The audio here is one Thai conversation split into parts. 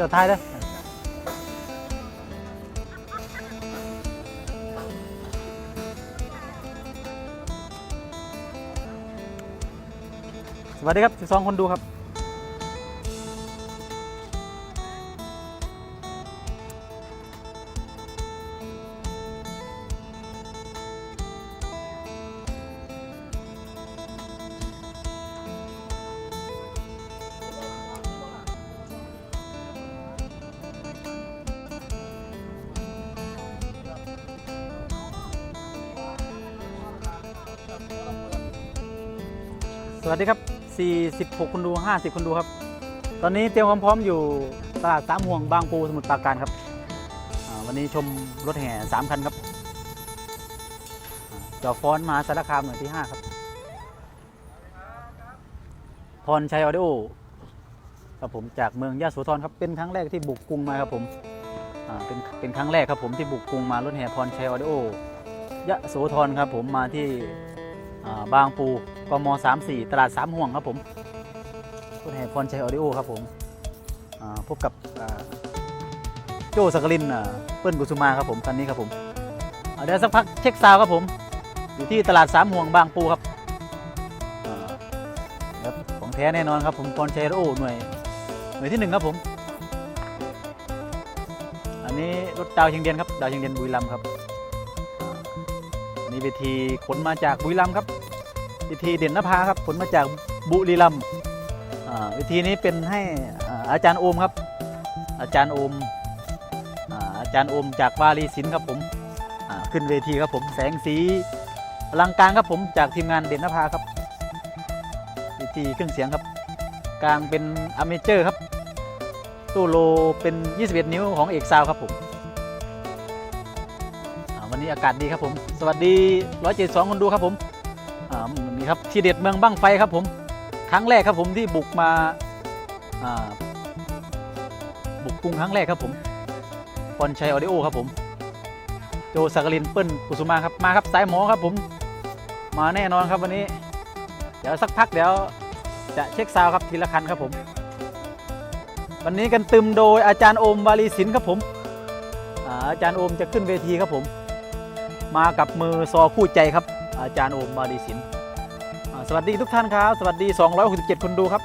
จอดท้ายเลยสวัสดีครับ 12 คนดูครับ วัสดีครับ 46 คนดู 50 คนดูครับ ตอนนี้เตรียมความพร้อมอยู่ตลาดสามห่วงบางปูสมุทรปราการครับวันนี้ชมรถแห่ 3 คันครับอ่าจอฟ้อนมาสารคามหน่วยที่ 5 ครับ พรชัยออดิโอครับผมจากเมืองยะโสธรครับ เป็นครั้งแรกที่บุกกรุงมาครับผมเป็นเป็นครั้งแรกครับผมที่บุกกรุงมารถแห่พรชัยออดิโอยะโสธรครับผมมาที่ บางปูกม34 ตลาดสามห่วงครับผมคุณแห่พรชัยออดิโอครับผมพบกับโจสักลินเปิ้ลกุสุมาครับผมคันนี้ครับผมเดี๋ยวสักพักเช็คซาวครับผม อยู่ที่ตลาดสามห่วงบางปูครับของแท้แน่นอนครับผมพรชัยออดิโอหน่วยหน่วยที่หนึ่งครับผม อันนี้รถดาวเชียงเดียนครับดาวเชียงเดียนบุรีรัมย์ครับ นี่เวทีขนมาจากบุรีรัมย์ครับเวทีเด่นนภาครับขนมาจากบุรีรัมย์อ่าเวทีนี้เป็นให้อาจารย์โอมครับ อาจารย์โอมอ่าอาจารย์โอมจากวารีศิลป์ครับผมอ่าขึ้นเวทีครับผมแสงสีอลังการครับผมจากทีมงานเด่นนภาครับเวทีเครื่องเสียงครับ กลางเป็นอเมเจอร์ครับตู้โลเป็น 21 นิ้วของเอกซาวครับผม นี้อากาศดีครับผม สวัสดี172คนดูครับผมอ่านี่ครับที่เด็ดเมืองบั้งไฟครับผม ครั้งแรกครับผมที่บุกมาอ่าบุกกรุงครั้งแรกครับผมพรชัยออดิโอครับผม โจสักลินเปิ้ลกุสุมาครับมาครับสายหมอครับผม มาแน่นอนครับวันนี้ เดี๋ยวสักพักเดี๋ยวจะเช็คซาวครับทีละคันครับผม วันนี้กันตึมโดยอาจารย์โอมวาลีศิลป์ครับผมอาอาจารย์โอมจะขึ้นเวทีครับผม มากับมือซอคู่ใจครับ อาจารย์โอมมาดีสินสวัสดีทุกท่านครับ สวัสดี 267 คนดูครับ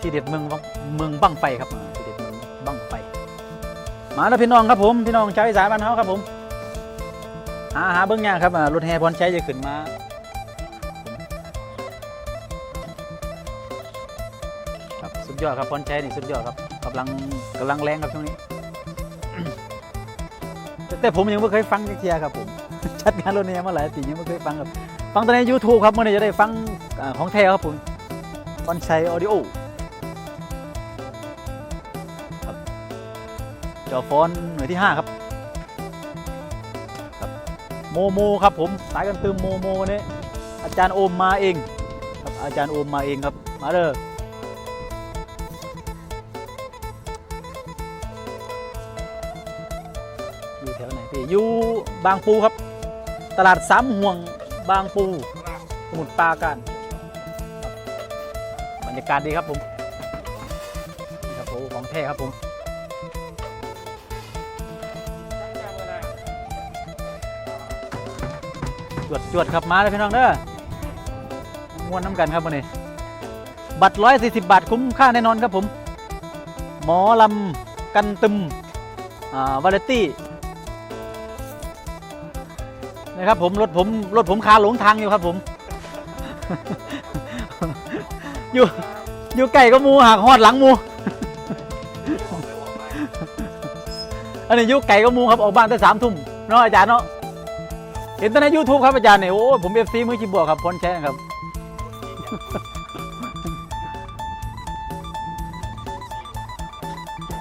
ที่เด็ดเมืองเมืองบั้งไฟครับที่เด็ดเมืองบั้งไฟ มาแล้วพี่น้องครับผมพี่น้องชาวอีสานบ้านเฮาครับผมหาหาเบื้องยางครับรถแห่พรใชัยจะขึ้นมา ดยอดครับพรชัยนี่สุดยอดครับกำลังกำลังแรงครับช่วงนี้ แต่ผมยังไม่เคยฟังเทียครับผมชัดงานรถเนี่ยมาหลายปียังไม่เคยฟังครับ ฟังแต่ใน YouTube ครับเมื่อไหร่จะได้ฟังอของแท้ครับผมพรชัยออดิโอครับจอฟอนหน่วยที่ 5 ครับครับโมโมครับผมสายกันตืมโมโมเนี่ยอาจารย์โอมมาเองครับอาจารย์โอมมาเองครับมาเด้อ อยู่บางปูครับ ตลาดสามห่วงบางปู สมุทรปราการครับบรรยากาศดีครับผมนี่ครับผมของแท้ครับผมจวดจวดครับมาเลยพี่น้องเด้อม้วนน้ำกันครับวันนี้ บัตรร้อยสี่สิบบาทคุ้มค่าแน่นอนครับผม หมอลำกันตึมอ่าวาเลตี้ นะครับผมรถผมรถผมคาหลงทางอยู่ครับผม อยู่อยู่ไก่ก็มูหักหอดหลังมู อันนี้ยู่ไก่ก็มูครับออกบ้านแต่สามทุ่มเนาะอาจารย์เนาะเห็นแต่ในยูทูบครับอาจารย์เนี่ยโอ้ผมเอฟซีมือจีบวกครับพรแช่ครับ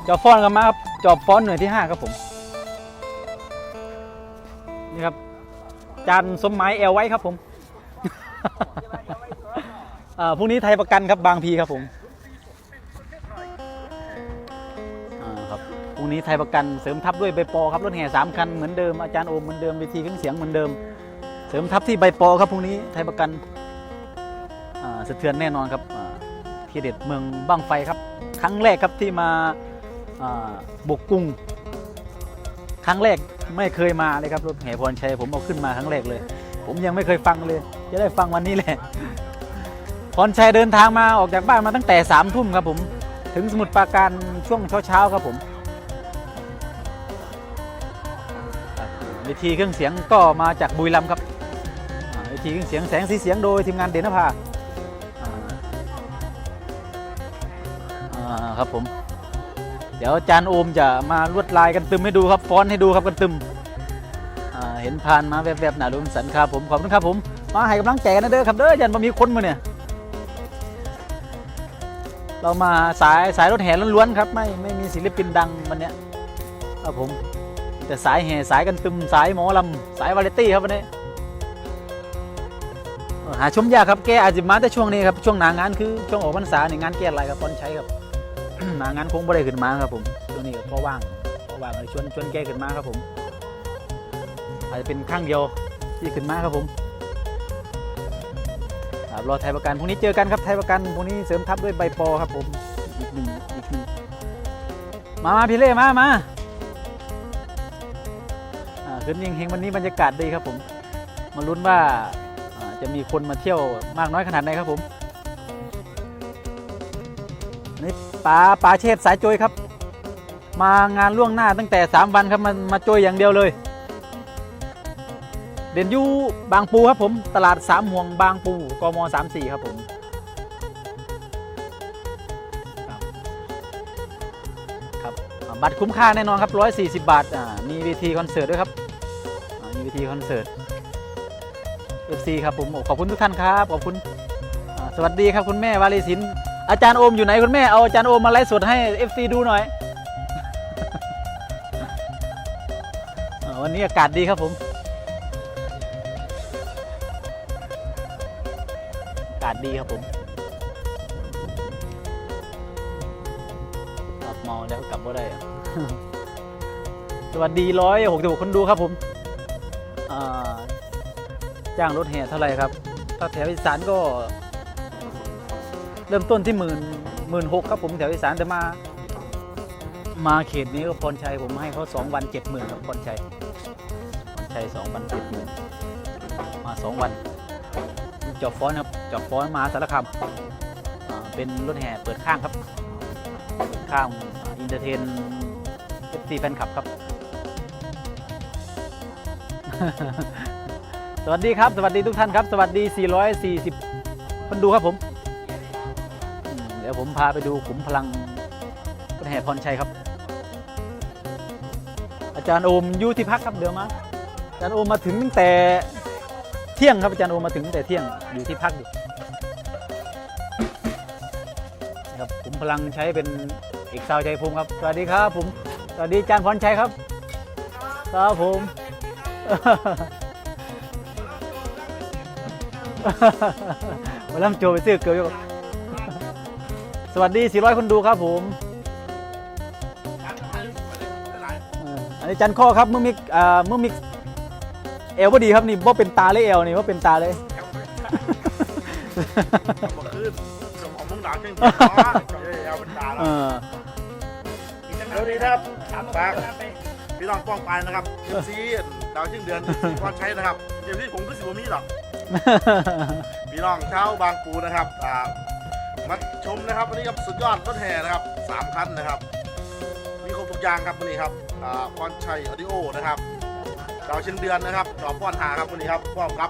จอบฟอนกันมาครับจอบฟอนหน่วยที่5ครับผม จานสมหมายแอลไว้ครับผมอ่าพรุ่งนี้ไทยประกันครับบางพีครับผมอ่าครับพรุ่งนี้ไทยประกันเสริมทัพด้วยใบปอครับรถแห่สามคันเหมือนเดิมอาจารย์โอมเหมือนเดิมเวทีเครื่องเสียงเหมือนเดิม เสริมทัพที่ใบปอครับพรุ่งนี้ไทยประกันสะเทือนแน่นอนครับอ่าที่เด็ดเมืองบ้างไฟครับ ครั้งแรกครับที่มาอ่าบุกกรุง ครั้งแรก ไม่เคยมาเลยครับรถแห่พรชัยผมเอาขึ้นมาครั้งแรกเลย ผมยังไม่เคยฟังเลย จะได้ฟังวันนี้แหละพรชัยเดินทางมาออกจากบ้านมาตั้งแต่สามทุ่มครับผมถึงสมุทรปราการช่วงเช้าๆครับผมวิธีเครื่องเสียงก็มาจากบุรีรัมย์ครับวิธีเครื่องเสียงแสงสีเสียงโดยทีมงานเดนนภาครับผม เดี๋ยวอาจารย์โอมจะมาลวดลายกันตึมให้ดูครับฟอนให้ดูครับกันตึมเห็นผ่านมาแวบๆหนาลุมสันครับผมขอบคุณครับผมมาให้กำลังใจกันนะเด้อครับเด้ออาจารย์มามีคนมาเนี่ยเรามาสายสายรถแห่ล้วนๆครับไม่ไม่มีศิลปินดังวันเนี้ยครับผมแต่สายแห่สายกันตึมสายหมอลำสายวาไรตี้ครับวันนี้หาชมยากครับแกอาจจะมาแต่ช่วงนี้ครับช่วงหนางานคือช่วงออกพรรษาในงานแก้อะไรครับตอนใช้ครับ หนางานคงไม่ได้ขึ้นมาครับผมช่วนี้ก็พอว่างพอว่างเลยชวนชวนแกขึ้นมาครับผม อาจจะเป็นครั้งเดียวที่ขึ้นมาครับผมรอไทยประกันพรุ่งนี้เจอกันครับไทยประกันพรุ่งนี้เสริมทัพด้วยใบปอครับผมอีกหนึ่งอีกหนึ่งมามาพี่เล่มามาอ่าคืนยิงเฮงวันนี้บรรยากาศดีครับผม มาลุ้นว่าจะมีคนมาเที่ยวมากน้อยขนาดไหนครับผม ป๋าป๋าเชษสายโจยครับ มางานล่วงหน้าตั้งแต่ 3 วันครับมันมาโจยอย่างเดียวเลย เด่นยูบางปูครับผม ตลาดสามห่วงบางปูกมสามสี่ครับผมครับบัตรคุ้มค่าแน่นอนครับร้อยสี่สิบบาทอ่ามีเวทีคอนเสิร์ตด้วยครับมีเวทีคอนเสิร์ตเอฟซีครับผมขอบคุณทุกท่านครับขอบคุณสวัสดีครับคุณแม่วาลีศิลป์ อาจารย์โอมอยู่ไหนคุณแม่เอาอาจารย์โอมมาไลฟ์สดให้เอฟซีดูหน่อย วันนี้อากาศดีครับผม อากาศดีครับผมกลับเมาแล้วกลับว่าได้ สวัสดีร้อยหกสิบหกคนดูครับผมจ้างรถแห่เท่าไหร่ครับ ถ้าแถวอีสานก็ เริ่มต้นที่หมื่นหมื่นหกครับผมแถวอีสานแต่มา มาเขตนี้ก็พรชัยผมให้เขาสองวันเจ็ดหมื่นครับพรชัยพรชัยสองวันเจ็ดหมื่นมาสองวันจอบฟ้อนครับจอบฟ้อนมาสารคามเป็นรถแห่เปิดข้างครับเปิดข้างอินเตอร์เทนเอฟซีแฟนคลับครับ สวัสดีครับ สวัสดีทุกท่านครับ สวัสดี 440 คนดูครับผม ยวผมพาไปดูขุมพลังรถแห่พรชัยครับ อาจารย์โอมอยู่ที่พักครับเดี๋ยวมาอาจารย์โอมมาถึงตั้งแต่เที่ยงครับอาจารย์โอมมาถึงตั้งแต่เที่ยงอยู่ที่พักอยู่ครับผมพลังใช้เป็นเอกสาวชัยภูมิครับ สวัสดีครับผมสวัสดีอาจารย์พรชัยครับครับผมมาล่ำโจไปซื้อเกลือ สวัสดี 400 คนดูครับผมเอ่ออันนี้จันข้อครับเมื่อมีอ่าเมื่อมีเอวพอดีครับนี่ว่าเป็นตาเลยเอวนี่ว่าเป็นตาเลยมาขึ้นสมองมึงด่าเก่งจริงเนาะเอ้ยเอาเป็นด่าเอแล้วอเดี๋ยวนี้ครับฝากพี่น้องป้องไปนะครับเอ็มซีดาวชื่งเดือนก่อนใช้นะครับเอ็มซีผมก็สิบมีหรอกพี่น้องชาวบางปูนะครับอ่า มาชมนะครับวันนี้ครับสุดยอดรถแห่นะครับสามคันนะครับ มีครบทุกอย่างครับวันนี้ครับอ่าพรชัยออดิโอนะครับดาวชื่นเดือนนะครับจอบป้อนหาครับวันนี้ครับพร้อมครับ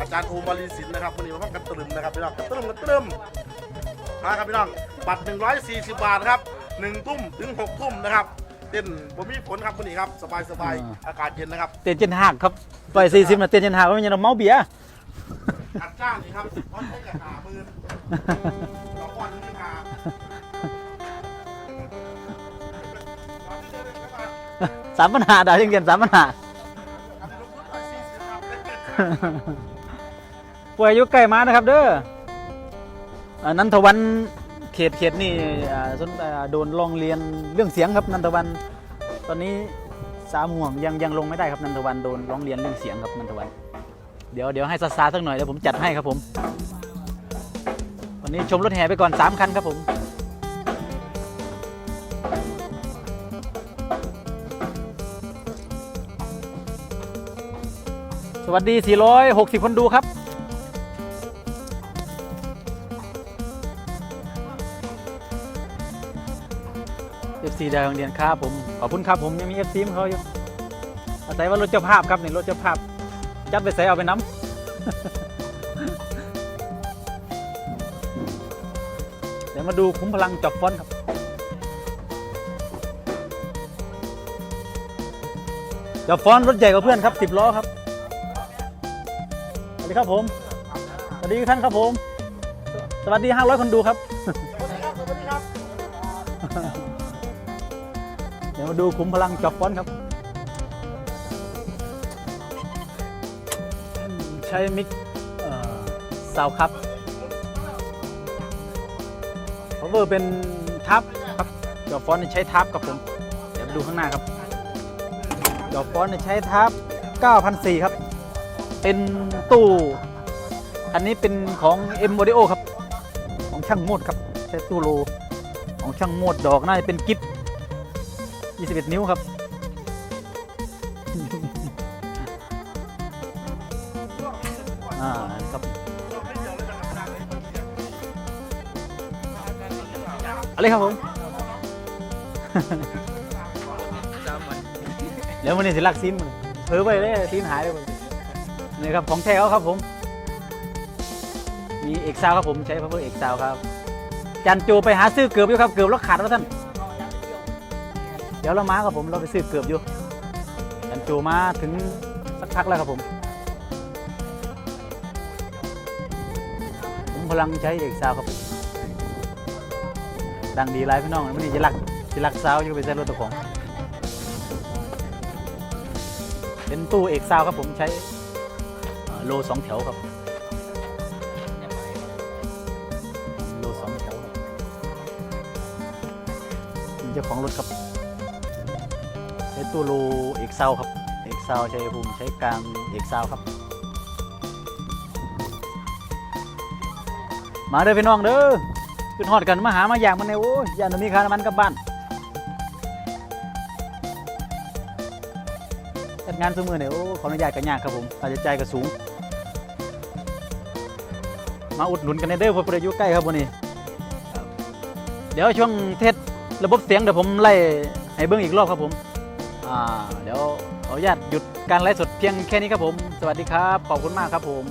อาจารย์โอมบริสินนะครับวันนี้มาพร้อมกันตรึมนะครับพี่น้องกันตรึมกันตรึมมาครับพี่น้องบัตร 140 บาทครับ1ทุ่มถึง6ทุ่มนะครับเต้นบ่มีฝนครับวันนี้ครับสบายสบายๆอากาศเย็นนะครับ เตียนเจนหักครับปล่อยสี่สิบนะเตียนเจนหักไม่ใช่เราเมาเบียร์ อัดจ้างนี่ครับร้อนใช้กับหามือเราป้อนนึงหาสามปัญหาดาวยังเรียนสามปัญหาอันนี้ลงทุนร้อยสี่สิบครับป่วยอายุใกล้มานะครับ เด้ออ่านันทวันเขตเขตนี่อ่าสนอ่าโดนลองเรียนเรื่องเสียงครับนันทวัน ตอนนี้สามห่วงยังยังลงไม่ได้ครับนันทวันโดนร้องเรียนเรื่องเสียงครับนันทวัน เดี๋ยวเดี๋ยวให้ซาซาสักหน่อยเดี๋ยวผมจัดให้ครับผม วันนี้ชมรถแห่ไปก่อน 3 คันครับผมสวัสดี 460 คนดูครับ FC ดาวโรงเรียนครับผม ขอบคุณครับผมยังมี FC ของเขาอยู่ อาศัยว่ารถเจ้าภาพครับนี่รถเจ้าภาพ จับไปใส่เอาไปน้ำเดี๋ยวมาดูคุ้มพลังจอบฟอนครับจอบฟอนรถใหญ่กว่าเพื่อนครับ10ล้อครับสวัสดีครับผมสวัสดีท่านครับผม สวัสดี500คนดูครับเดี๋ยวมาดูคุ้มพลังจอบฟอนครับ ใช้มิกซาวครับพาวเวอร์เป็นทับครับจอฟอนต์ใช้ทับครับผม เดี๋ยวมาดูข้างหน้าครับจอฟอนต์ใช้ทับ9,004ครับ เป็นตู้ อันนี้เป็นของ M Audio ครับ ของช่างโมดครับ ใช้ตู้โล ของช่างโมดดอกน่าจะเป็นกิฟ21 นิ้วครับ อะไรครับผม เดี๋ยวมันนี่สิลักซินมันเผลอไปเลยซินหายเลยมันนี่ครับของแท้เขาครับผม มีเอกซาวครับผมใช้พาวเวอร์เอกซาวครับ จันโจไปหาซื้อเกือบอยู่ครับเกือบแล้วขาดแล้วท่าน เดี๋ยวเรามาครับผมเราไปซื้อเกือบอยู่ จันโจมาถึงสักพักแล้วครับผม ผมพลังใช้เอกซาวครับ ดังดีไรพี่น้องมันนี่จะรักจะรักซาวอยู่ไปใช้รถตัวของ เป็นตู้เอกซาวครับผมใช้โลสองแถวครับ โลสองแถวเจ้าของรถครับใช้ตู้โลเอกซาวครับ เอกซาวใช้ภูมิใช้กลางเอกซาวครับมาเด้อพี่น้องเด้อ ขึ้นฮอดกันมาหามาอย่างมันในโอ้ยยานมีค่าน้ำมันกับบ้านจัดงานซื้อมือเนี่ยโอ้ขออนุญาตกันยากครับผมค่าใช้จ่ายก็สูง มาอุดหนุนกันในเด้อเพอประยุใกล้ครับวันนี้ เดี๋ยวช่วงเทสระบบเสียงเดี๋ยวผมไล่ให้เบิ้งอีกรอบครับผมอ่าเดี๋ยวขออนุญาตหยุดการไลฟ์สดเพียงแค่นี้ครับผม สวัสดีครับ ขอบคุณมากครับผม